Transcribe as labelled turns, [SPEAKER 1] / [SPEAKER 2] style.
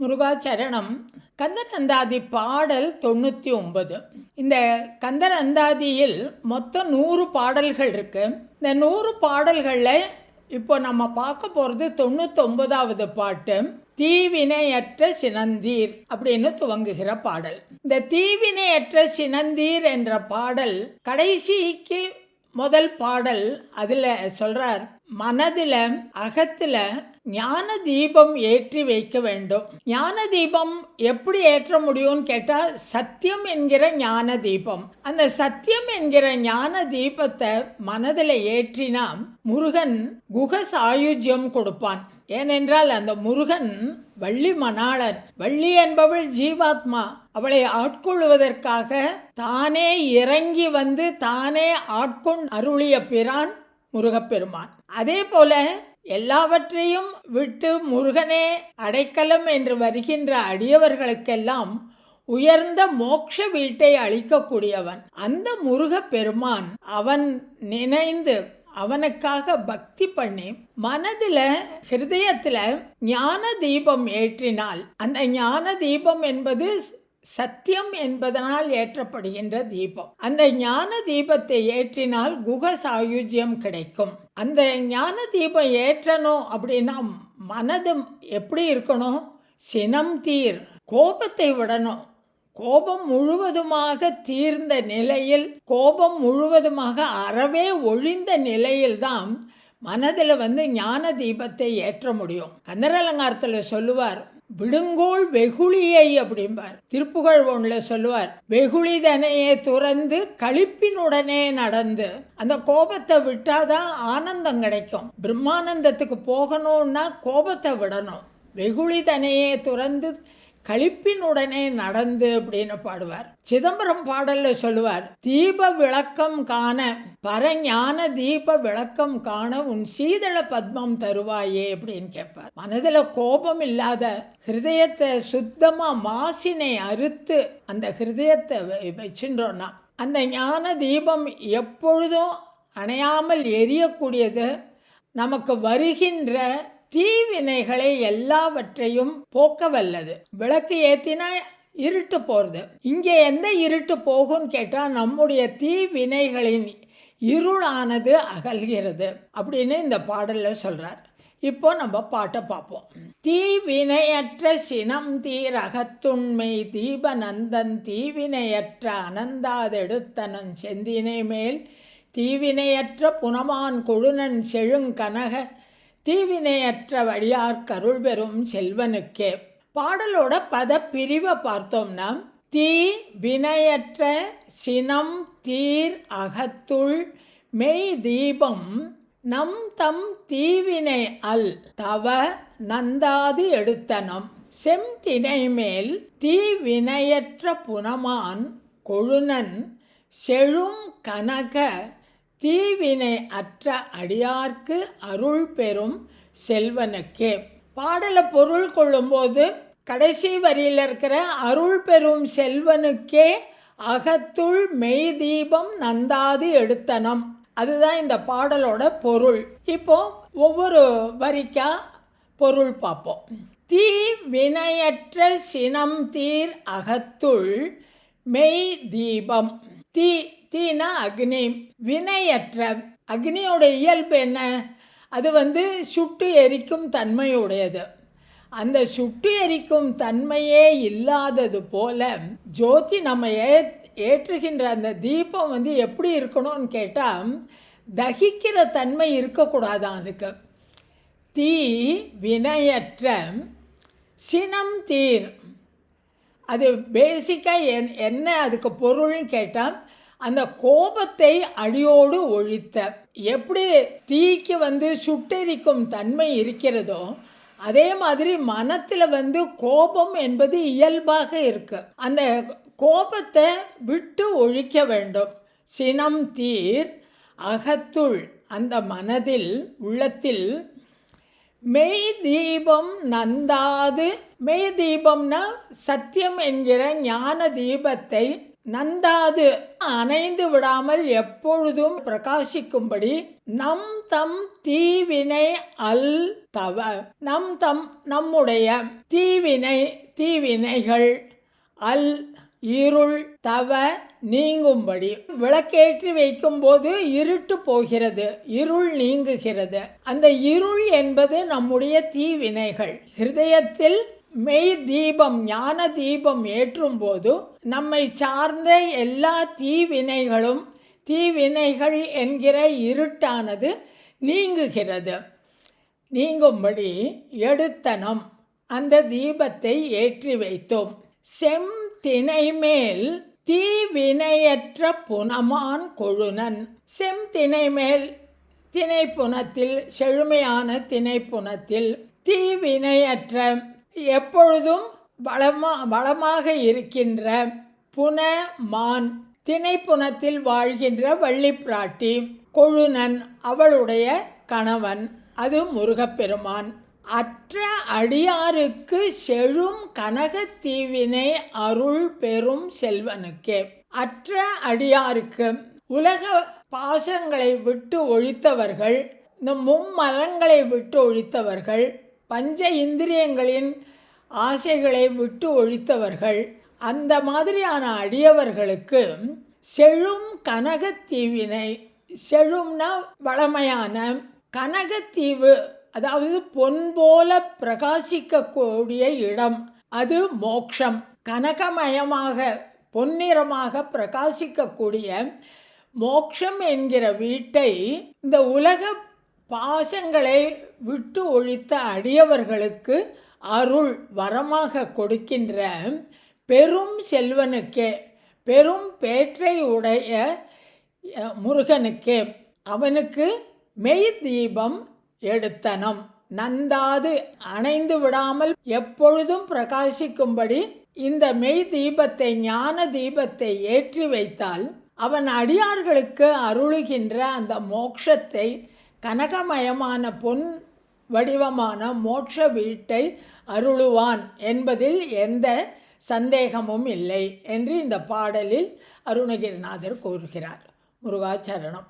[SPEAKER 1] முருகாச்சரணம். கந்தரந்தாதி பாடல் தொண்ணூற்றி ஒன்பது. இந்த கந்தரந்தாதியில் மொத்தம் நூறு பாடல்கள் இருக்கு. இந்த நூறு பாடல்களில் இப்போ நம்ம பார்க்க போகிறது தொண்ணூத்தொன்பதாவது பாட்டு தீவினையற்ற சினந்தீர் அப்படின்னு துவங்குகிற பாடல். இந்த தீவினையற்ற சினந்தீர் என்ற பாடல் கடைசிக்கு முதல் பாடல் அதில் சொல்கிறார் மனதில் அகத்தில் ஞான தீபம் ஏற்றி வைக்க வேண்டும். ஞான தீபம் எப்படி ஏற்ற முடியும்னு கேட்டால் சத்தியம் என்கிற ஞான தீபம் அந்த சத்தியம் என்கிற ஞான தீபத்தை மனதில் ஏற்றினா முருகன் குக சாயுஜ்யம் கொடுப்பான். ஏனென்றால் அந்த முருகன் வள்ளி மணாளன் வள்ளி என்பவள் ஜீவாத்மா. அவளை ஆட்கொள்வதற்காக தானே இறங்கி வந்து தானே ஆட்கொண் அருளிய பிரான் முருகப்பெருமான். அதே போல எல்லாவற்றையும் விட்டு முருகனே அடைக்கலம் என்று வருகின்ற அடியவர்களுக்கெல்லாம் உயர்ந்த மோட்ச வீட்டை அளிக்கக்கூடியவன். அந்த முருகப்பெருமான் அவன் நினைந்து அவனுக்காக பக்தி பண்ணி மனதில் ஹிருதயத்தில் ஞான தீபம் ஏற்றினால் அந்த ஞான தீபம் என்பது சத்தியம் என்பதனால் ஏற்றப்படுகின்ற தீபம். அந்த ஞான தீபத்தை ஏற்றினால் குக சாயுஜ்யம் கிடைக்கும். அந்த ஞான தீபம் ஏற்றணும் அப்படின்னா மனது எப்படி இருக்கணும்? சினம் தீர் கோபத்தை விடணும். கோபம் முழுவதுமாக தீர்ந்த நிலையில் கோபம் முழுவதுமாக அறவே ஒழிந்த நிலையில்தான் மனதில் வந்து ஞான தீபத்தை ஏற்ற முடியும். கந்தரலங்காரத்தில் சொல்லுவார் விடுங்கோள் வெகுளியை அப்படிம்பார். திருப்புகழ் ஒன்றில் சொல்லுவார் வெகுளிதனையே துறந்து களிப்பினுடனே நடந்து அந்த கோபத்தை விட்டாதான் ஆனந்தம் கிடைக்கும். பிரம்மானந்தத்துக்கு போகணும்னா கோபத்தை விடணும். வெகுளிதனையே துறந்து களிப்பினுடனே நடந்து அப்படின்னு பாடுவார். சிதம்பரம் பாடல்ல சொல்லுவார் தீப விளக்கம் காண பரஞான தீப விளக்கம் காண உன் சீதள பத்மம் தருவாயே அப்படின்னு கேட்பார். மனதில் கோபம் இல்லாத ஹிருதயத்தை சுத்தமாக மாசினை அறுத்து அந்த ஹிருதயத்தை வச்சுட்டோன்னா அந்த ஞான தீபம் எப்பொழுதும் அணையாமல் எரியக்கூடியது நமக்கு வருகின்ற தீவினைகளை எல்லாவற்றையும் போக்க வல்லது விளக்கு ஏத்தினா இருட்டு போகிறது இங்கே எந்த இருட்டு போகும்னு கேட்டால் நம்முடைய தீவினைகளின் இருளானது அகல்கிறது அப்படின்னு இந்த பாடலில் சொல்கிறார் இப்போ நம்ம பாட்டை பார்ப்போம் தீவினையற்ற சினம் தீரகத்துண்மை தீபநந்தன் தீவினையற்ற அனந்தாதெடுத்தனன் செந்தினை மேல் தீவினையற்ற புனமான் கொழுனன் செழுங்கனக தீவினையற்ற வழியார் கருள் பெறும் செல்வனுக்கே. பாடலோட பத பிரிவை பார்த்தோம்னா தீ வினையற்ற சினம் தீர் அகத்துள் மெய் தீபம் நம் தம் தீவினை அல் தவ நந்தாது எடுத்தனம். செம்தினை மேல் தீவினையற்ற புனமான் கொழுனன் செழும் கனக தீவினை அற்ற அடியார்க்கு அருள் பெறும் செல்வனுக்கே. பாடலை பொருள் கொள்ளும்போது கடைசி வரியில் இருக்கிற அருள் பெறும் செல்வனுக்கே அகத்துள் மெய் தீபம் நந்தாது எடுத்தனம். அதுதான் இந்த பாடலோட பொருள். இப்போ ஒவ்வொரு வரிக்கா பொருள் பார்ப்போம். தீ வினையற்ற சினம் தீர் அகத்துள் மெய் தீபம். தீ தீனா அக்னி. வினையற்ற. அக்னியோட இயல்பு என்ன? அது வந்து சுட்டு எரிக்கும் தன்மையுடையது. அந்த சுட்டு எரிக்கும் தன்மையே இல்லாதது போல ஜோதி நம்ம ஏ ஏற்றுகின்ற அந்த தீபம் வந்து எப்படி இருக்கணும்னு கேட்டால் தகிக்கிற தன்மை இருக்கக்கூடாதான் அதுக்கு. தீ வினையற்ற. சினம் தீர். அது பேசிக்காக என் என்ன அதுக்கு பொருள்னு கேட்டால் அந்த கோபத்தை அடியோடு ஒழித்த எப்படி தீக்கு வந்து சுட்டெரிக்கும் தன்மை இருக்கிறதோ அதே மாதிரி மனத்தில் வந்து கோபம் என்பது இயல்பாக இருக்கு. அந்த கோபத்தை விட்டு ஒழிக்க வேண்டும். சினம் தீர் அகத்துள் அந்த மனதில் உள்ளத்தில். மெய் தீபம் நந்தாது. மெய் தீபம்னா சத்தியம் என்கிற ஞான தீபத்தை நந்தாது அணைந்து விடாமல் எப்பொழுதும் பிரகாசிக்கும்படி நம் தம் தீவினை அல் தவ நம் தம் நம்முடைய தீவினை தீவினைகள் அல் இருள் தவ நீங்கும்படி விளக்கேற்றி வைக்கும்போது இருட்டு போகிறது இருள் நீங்குகிறது. அந்த இருள் என்பது நம்முடைய தீவினைகள். ஹிருதயத்தில் மெய் தீபம் ஞான தீபம் ஏற்றும் போது நம்மை சார்ந்த எல்லா தீவினைகளும் தீவினைகள் என்கிற இருட்டானது நீங்குகிறது. நீங்கும்படி எடுத்தனம் அந்த தீபத்தை ஏற்றி வைத்தோம். செம் திணை மேல் தீவினையற்ற புனமான் கொழுனன் செம் திணை மேல் திணைப்புணத்தில் செழுமையான திணைப்புணத்தில் தீவினையற்ற எப்பொழுதும் வளமா வளமாக இருக்கின்ற புன மான் திணைப்புணத்தில் வாழ்கின்ற வள்ளிப்பிராட்டி கொழுனன் அவளுடைய கணவன் அது முருகப்பெருமான். அற்ற அடியாருக்கு செழும் கனகத்தீவினை அருள் பெறும் செல்வனுக்கே. அற்ற அடியாருக்கு உலக பாசங்களை விட்டு ஒழித்தவர்கள் இந்த மும்மலங்களை விட்டு ஒழித்தவர்கள் பஞ்ச இந்திரியங்களின் ஆசைகளை விட்டு ஒழித்தவர்கள் அந்த மாதிரியான அடியவர்களுக்கு செழும் கனகத்தீவினை செழும்னா வளமையான கனகத்தீவு அதாவது பொன் போல பிரகாசிக்கக்கூடிய இடம் அது மோக்ஷம். கனகமயமாக பொன்னிறமாக பிரகாசிக்கக்கூடிய மோக்ஷம் என்கிற வீட்டை இந்த உலக பாசங்களை விட்டு ஒழித்த அடியவர்களுக்கு அருள் வரமாக கொடுக்கின்ற பெரும் செல்வனுக்கே பெரும் பேற்றை உடைய முருகனுக்கே அவனுக்கு மெய் தீபம் எடுத்தனம். நந்தாது அணைந்து விடாமல் எப்பொழுதும் பிரகாசிக்கும்படி இந்த மெய் தீபத்தை ஞான தீபத்தை ஏற்றி வைத்தால் அவன் அடியார்களுக்கு அருளுகின்ற அந்த மோட்சத்தை கனகமயமான பொன் வடிவமான மோட்ச வீட்டை அருளுவான் என்பதில் எந்த சந்தேகமும் இல்லை என்று இந்த பாடலில் அருணகிரிநாதர் கூறுகிறார். முருகாச்சரணம்.